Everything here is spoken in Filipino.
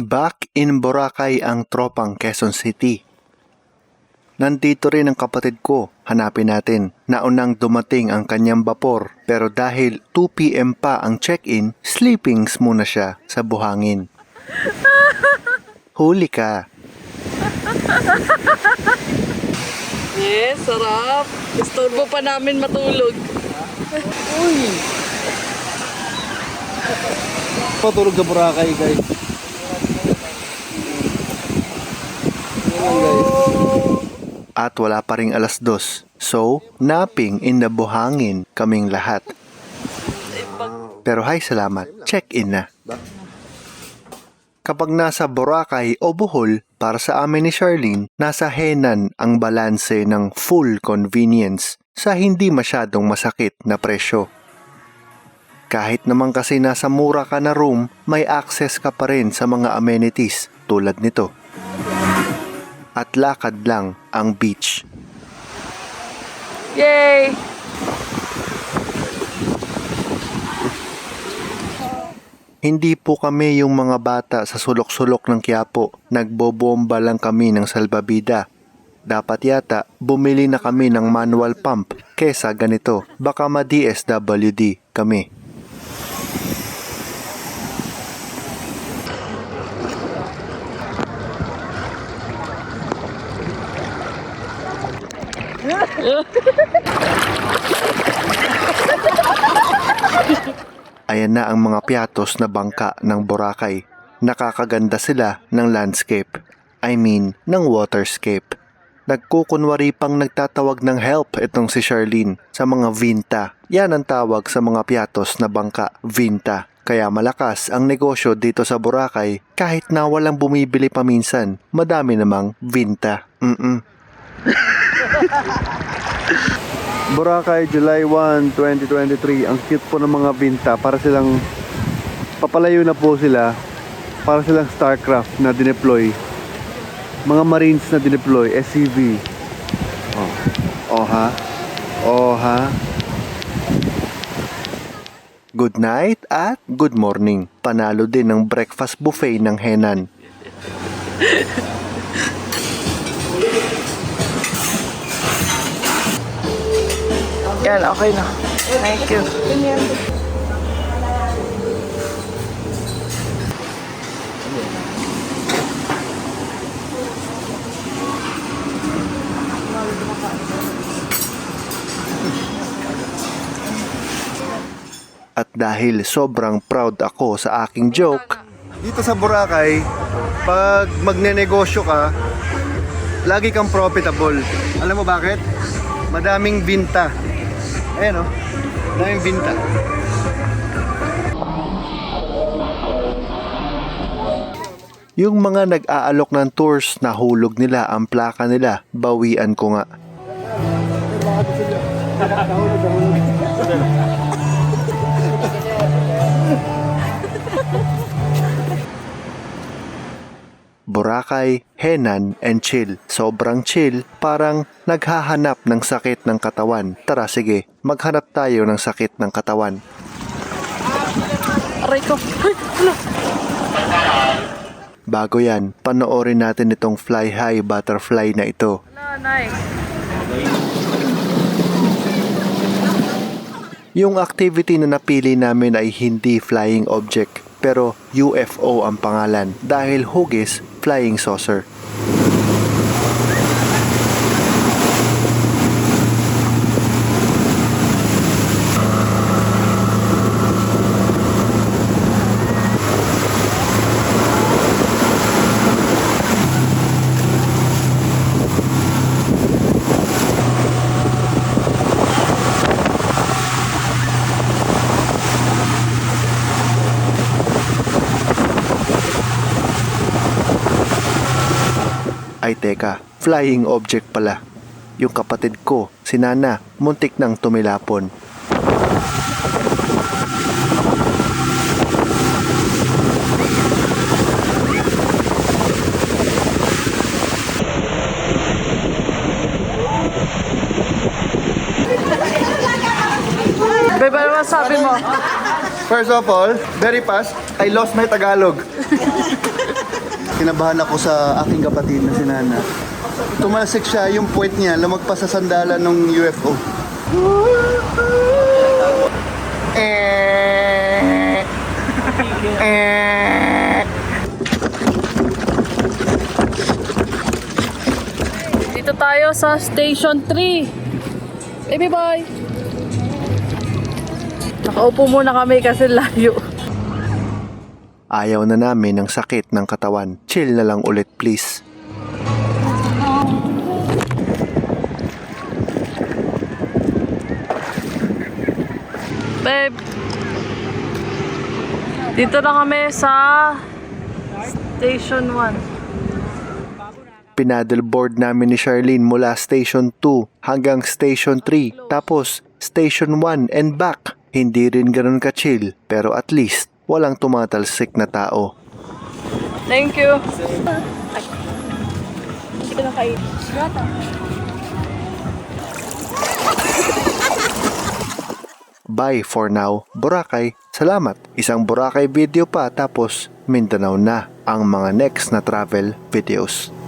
Back in Boracay ang tropang Quezon City. Nandito rin ang kapatid ko. Hanapin natin. Naunang dumating ang kanyang bapor pero dahil 2pm pa ang check-in, sleepings muna siya sa buhangin. Huli ka. Yes, sarap. Istorbo pa namin matulog. Uy, Patulog sa Boracay, guys. Yan lang, guys. At wala pa ring alas dos. So, napping in the buhangin kaming lahat. Pero hay salamat, check-in na. Kapag nasa Boracay o Bohol, para sa amin ni Charlene, nasa henan ang balanse ng full convenience sa hindi masyadong masakit na presyo. Kahit naman kasi nasa mura ka na room, may access ka pa rin sa mga amenities tulad nito. At lakad lang ang beach. yay! Hindi po kami yung mga bata sa sulok-sulok ng Quiapo. Nagbobomba lang kami ng salbabida. Dapat yata bumili na kami ng manual pump kesa ganito. Baka ma-DSWD kami. Ayan na ang mga piatos na bangka ng Boracay. Nakakaganda sila ng landscape. I mean, ng waterscape. Nagkukunwari pang nagtatawag ng help itong si Charlene sa mga vinta. Yan ang tawag sa mga piatos na bangka, vinta. Kaya malakas ang negosyo dito sa Boracay kahit na walang bumibili paminsan. Madami namang vinta. Mm-mm. Boracay, July 1, 2023. Ang cute po ng mga binta. Para silang papalayo na po sila. Para silang StarCraft na dineploy. Mga Marines na dineploy. SCV. Oh. Oh ha? Oh ha? Good night at good morning. Panalo din ng breakfast buffet ng Henan. Yan, okay na. Thank you. At dahil sobrang proud ako sa aking joke, Dito sa Boracay, pag magnenegosyo ka, lagi kang profitable. Alam mo bakit? Madaming binta. Ayan o. Madaming binta. yung mga nag-aalok ng tours nahulog nila ang plaka nila, bawian ko nga. Boracay, Henan, and chill. Sobrang chill, parang naghahanap ng sakit ng katawan. Tara sige, maghanap tayo ng sakit ng katawan. Aray ko. Ay, hala. Bago yan, panoorin natin itong fly high butterfly na ito. Wala, nay. Yung activity na napili namin ay hindi flying object, pero UFO ang pangalan dahil hugis flying saucer. Ay teka, flying object pala. Yung kapatid ko, si Nana, muntik nang tumilapon. Bebe, ano sabi mo? First of all, very fast, I lost my Tagalog. Kinabahan ako sa aking kapatid na si Nana. Tumalsik siya, yung puwet niya, lumagpas sa sandalan ng UFO. Dito tayo sa Station 3. Baby boy! Nakaupo muna kami kasi layo. Ayaw na namin ng sakit ng katawan. Chill na lang ulit please. Babe! Dito na kami sa Station 1. Pinaddleboard namin ni Charlene mula Station 2 hanggang Station 3 tapos Station 1 and back. Hindi rin ganun ka-chill pero at least walang tumatalsik na tao. Thank you. Hindi ko na kain. Bye for now, Boracay. Salamat. Isang Boracay video pa tapos Mindanao na ang mga next na travel videos.